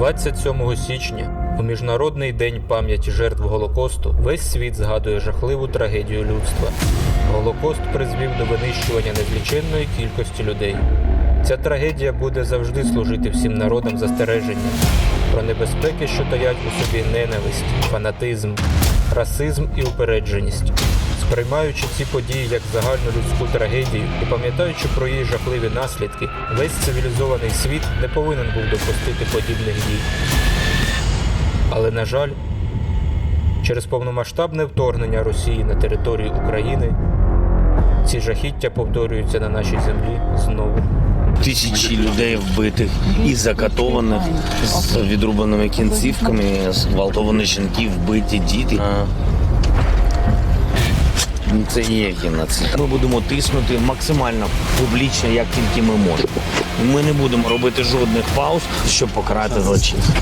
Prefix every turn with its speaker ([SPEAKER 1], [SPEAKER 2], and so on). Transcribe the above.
[SPEAKER 1] 27 січня, у Міжнародний день пам'яті жертв Голокосту, весь світ згадує жахливу трагедію людства. Голокост призвів до винищування незліченної кількості людей. Ця трагедія буде завжди служити всім народам застереженням про небезпеки, що таять у собі ненависть, фанатизм, расизм і упередженість. Сприймаючи ці події як загальнолюдську трагедію і пам'ятаючи про її жахливі наслідки, весь цивілізований світ не повинен був допустити подібних дій. Але, на жаль, через повномасштабне вторгнення Росії на територію України ці жахіття повторюються на нашій землі знову.
[SPEAKER 2] Тисячі людей вбитих і закатованих з відрубаними кінцівками, зґвалтовані жінки, вбиті діти. Ну, Це не є геноцид. Ми будемо тиснути максимально публічно, як тільки ми можемо. Ми не будемо робити жодних пауз, щоб покарати злочинців.